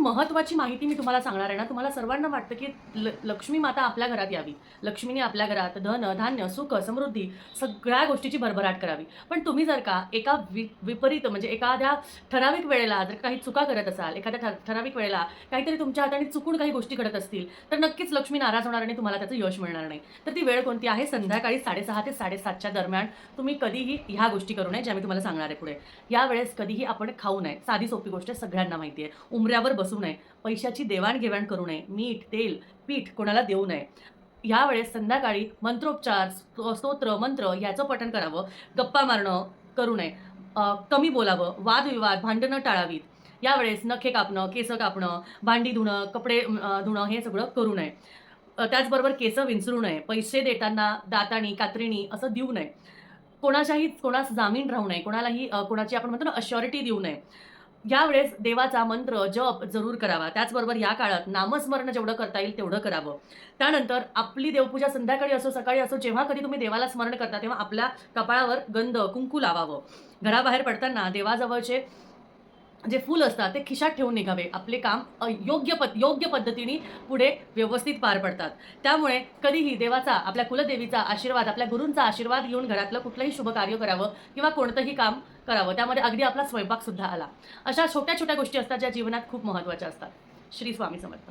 महत्त्वाची माहिती मी तुम्हाला सांगणार आहे ना तुम्हाला सर्वांना वाटतं की ल लक्ष्मी माता आपल्या घरात यावी. लक्ष्मीने आपल्या घरात धन धान्य सुख समृद्धी सगळ्या गोष्टीची भरभराट करावी. पण तुम्ही जर का एका वि विपरीत म्हणजे एखाद्या ठराविक वेळेला जर काही चुका करत असाल एखाद्या ठराविक वेळेला काहीतरी तुमच्या हाताने चुकून काही गोष्टी घडत असतील तर नक्कीच लक्ष्मी नाराज होणार आणि तुम्हाला त्याचं यश मिळणार नाही. तर ती वेळ कोणती आहे? संध्याकाळी साडेसहा ते साडेसातच्या दरम्यान तुम्ही कधीही ह्या गोष्टी करू नये ज्या मी तुम्हाला सांगणार आहे पुढे. यावेळेस कधीही आपण खाऊ नये. साधी सोपी गोष्ट आहे, सगळ्यांना माहिती आहे. उमऱ्यावर बस नये. पैशाची देवाणघेवाण करू नये. मीठ तेल पीठ कोणाला देऊ नये. यावेळेस संध्याकाळी मंत्रोपचार स्तोत्र मंत्र याचं पठण करावं. गप्पा मारणं करू नये. कमी बोलावं. वादविवाद भांडणं टाळावीत. यावेळेस नखे कापणं केस कापणं भांडी धुणं कपडे धुणं हे सगळं करू नये. त्याचबरोबर केस विंचरू नये. पैसे देताना दाताणी कात्रिणी असं देऊ नये. कोणाच्याही कोणास जामीन राहू नये. कोणालाही कोणाची आपण म्हणतो ना अश्युरिटी देऊ नये. यावेळेस देवाचा मंत्र जप जरूर करावा. त्याचबरोबर या काळात नामस्मरण जेवढं करता येईल तेवढं करावं. त्यानंतर आपली देवपूजा संध्याकाळी असो सकाळी असो जेव्हा कधी तुम्ही देवाला स्मरण करता तेव्हा आपल्या कपाळावर गंध कुंकू लावावं. घराबाहेर पडताना देवाजवळचे जे फूल असतात ते खिशात ठेवून निघावे. आपले काम योग्य पद योग्य पद्धतीने पुढे व्यवस्थित पार पडतात. त्यामुळे कधीही देवाचा आपल्या कुलदेवीचा आशीर्वाद आपल्या गुरूंचा आशीर्वाद घेऊन घरातलं कुठलंही शुभ कार्य करावं किंवा कोणतंही काम करावं त्यामध्ये अगदी आपला स्वयंपाक सुद्धा आला. अशा छोट्या छोट्या गोष्टी असतात ज्या जीवनात खूप महत्त्वाच्या असतात. श्री स्वामी समर्थ.